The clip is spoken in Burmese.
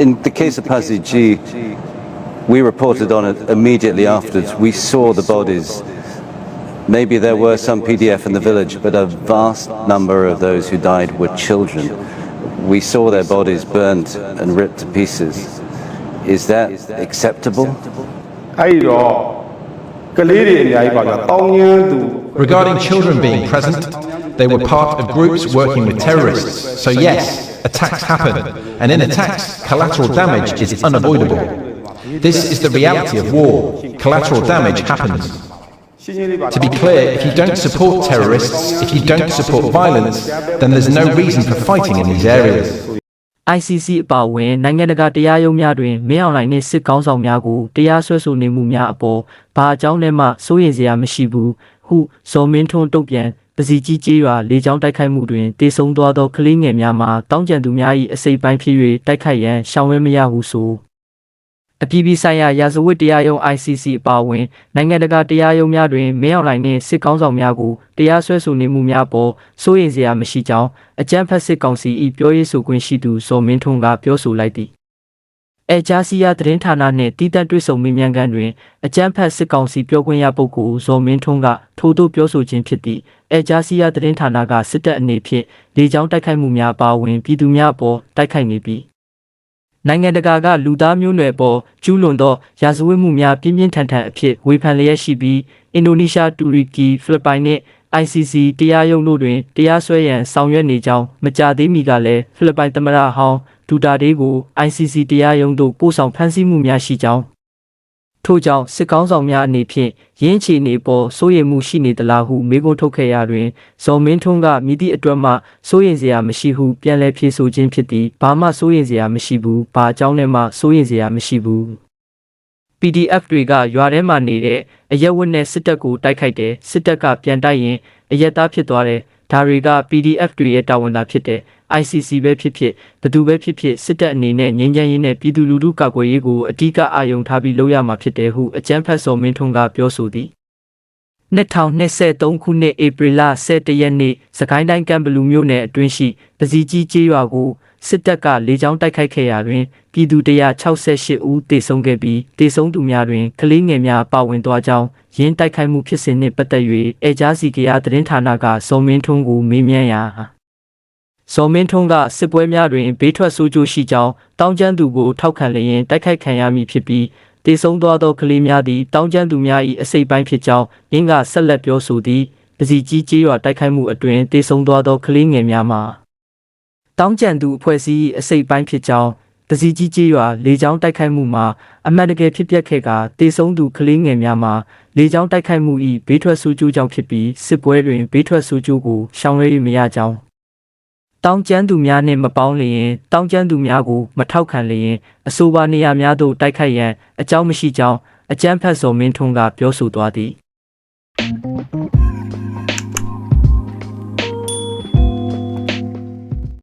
in the case of Pasi G, we reported on it immediately afterwards. We saw the bodies. Maybe there were some PDF in the village, but a vast number of those who died were children. We saw their bodies burnt and ripped to pieces. Is that acceptable? Regarding children being present, they were part of groups working with terrorists. So yes, attacks happen, and in attacks, collateral damage is unavoidable. This is the reality of war. Collateral damage happens. ရှင်းရှင်းလေးပါ To be clear, if you don't support terrorists, if you don't support violence, then there's no reason for fighting in these areas. ICC အပါအဝင်နိုင်ငံတကာတရားရုံးများတွင်မင်းအောင်လှိုင်နှင့်စစ်ကောင်းဆောင်များကိုတရားစွဲဆိုနေမှုများအပေါ်ဘာအကြောင်းနဲ့မှစိုးရိမ်စရာမရှိဘူးဟုဇော်မင်းထွန်းတုတ်ပြန် ပစီကြီးကျေးရွာလေကြောင်းတိုက်ခိုက်မှုတွင်တေဆုံးသွားသောကလေးငယ်များမှာတောင်းကြံသူများ၏အစိပ်ပိုင်းဖြစ်၍တိုက်ခိုက်ရန်ရှောင်ဝဲမရဟုဆိုအပြည်ပြည်ဆိုင်ရာရာဇဝတ်တရားရုံး ICC အပါအဝင်နိုင်ငံတကာတရားရုံးများတွင်မင်းအောင်လှိုင်နှင့်စစ်ကောင်းဆောင်များကိုတရားစွဲဆိုနေမှုများပေါ်စိုးရိမ်စရာမရှိကြောင်းအကြမ်းဖက်စစ်ကောင်စီ၏ပြောရေးဆိုခွင့်ရှိသူဇော်မင်းထွန်းကပြောဆိုလိုက်သည် အဲဂျာစီယာသတင်းဌာနနှင့်တည်တံ့တွေ့ဆုံမေးမြန်းခန်းတွင်အကြမ်းဖက်စစ်ကောင်စီပြောခွင့်ရပုဂ္ဂိုလ်ဇော်မင်းထွန်းကထို့သို့ပြောဆိုခြင်းဖြစ်သည့်အဲဂျာစီယာသတင်းဌာနကစစ်တပ်အနေဖြင့်လေကြောင်းတိုက်ခိုက်မှုများပါဝင်ပြည်သူများအပေါ်တိုက်ခိုက်နေပြီးနိုင်ငံတကာကလူသားမျိုးနွယ်ပေါ်ကျူးလွန်သောရာဇဝတ်မှုများပြင်းပြင်းထန်ထန်အဖြစ်ဝေဖန်လျက်ရှိပြီးအင်ဒိုနီးရှားတူရကီဖိလစ်ပိုင်နှင့် ICC တရားရုံးတို့တွင်တရားစွဲရန်ဆောင်ရွက်နေကြောင်းမကြာသေးမီကလည်းဖိလစ်ပိုင်သမ္မတဟောင်းဒူတာတေးကို ICC တရားရုံးသို့ပို့ဆောင်ဖမ်းဆီးမှုများရှိကြောင်းထို့ကြောင့်စစ်ကောင်းဆောင်များအနေဖြင့်ရင်းချီနေပေါ်စိုးရိမ်မှုရှိနေသလားဟုမေးခွန်းထုတ်ခဲ့ရာတွင်ဇော်မင်းထွန်းကမိသည့်အတွက်မှစိုးရိမ်စရာမရှိဟုပြန်လည်ဖြေဆိုခြင်းဖြစ်သည်ဘာမှစိုးရိမ်စရာမရှိဘူးဘာအကြောင်းနဲ့မှစိုးရိမ်စရာမရှိဘူး PDF တွေကရွာထဲမှာနေတဲ့အရက်ဝတ်နဲ့စစ်တပ်ကိုတိုက်ခိုက်တယ်စစ်တပ်ကပြန်တိုက်ရင်အရက်သားဖြစ်သွားတယ်ဒါတွေက PDF တွေရဲ့တာဝန်သာဖြစ်တယ် ICC ပဲဖြစ်ဖြစ်ဘယ်သူပဲဖြစ်ဖြစ်စစ်တပ်အနေနဲ့ငြိမ်းချမ်းရေးနဲ့ပြည်သူလူထုကာကွယ်ရေးကိုအဓိကအာရုံထားပြီးလုပ်ရမှာဖြစ်တယ်ဟုအကြမ်းဖက်စော်မင်းထွန်းကပြောဆိုသည် 2023ခုနှစ်ဧပြီလ17ရက်နေ့စကိုင်းတိုင်းကံဘလူမြို့နယ်အတွင်းရှိပစီကြီးကျေးရွာကိုစစ်တပ်ကလေကြောင်းတိုက်ခိုက်ခဲ့ရာတွင်ပြည်သူ168ဦးသေဆုံးခဲ့ပြီးသေဆုံးသူများတွင်ကလေးငယ်များပါဝင်သွားကြောင်းရင်းတိုက်ခိုက်မှုဖြစ်စဉ်နှင့်ပတ်သက်၍အဲဂျာစီကရသတင်းဌာနကဇော်မင်းထွန်းကိုမေးမြန်းရာဇော်မင်းထွန်းကစစ်ပွဲများတွင်ဘေးထွက်ဆိုးကျိုးရှိကြောင်းတောင်းကျမ်းသူကိုထောက်ခံလျင်တိုက်ခိုက်ခံရမည်ဖြစ်ပြီး တေဆုံးသွားသောကလေးများသည်တောင်းကျမ်းသူများ၏အစိပ်ပိုင်းဖြစ်ကြောင်းရင်းကဆက်လက်ပြောဆိုသည်ပစီကြီးကျေးရွာတိုက်ခိုက်မှုအတွင်တေဆုံးသွားသောကလေးငယ်များမှာတောင်းကျမ်းသူအဖွဲ့အစည်း၏အစိပ်ပိုင်းဖြစ်ကြောင်းတစီကြီးကျေးရွာလေကြောင်းတိုက်ခိုက်မှုမှာအမှန်တကယ်ဖြစ်ပျက်ခဲ့ကတေဆုံးသူကလေးငယ်များမှာလေကြောင်းတိုက်ခိုက်မှု၏ဘေးထွက်ဆိုးကျိုးကြောင့်ဖြစ်ပြီးစစ်ပွဲတွင်ဘေးထွက်ဆိုးကျိုးကိုရှောင်လွှဲ၍မရကြောင်း တောင်းကျမ်းသူများနှင့်မပေါင်းလျင်တောင်းကျမ်းသူများကိုမထောက်ခံလျင်အဆိုပါနေရာများသို့တိုက်ခိုက်ရန်အကြောင်းမရှိကြောင်းအကြမ်းဖက်စော်မင်းထွန်းကပြောဆိုသွားသည်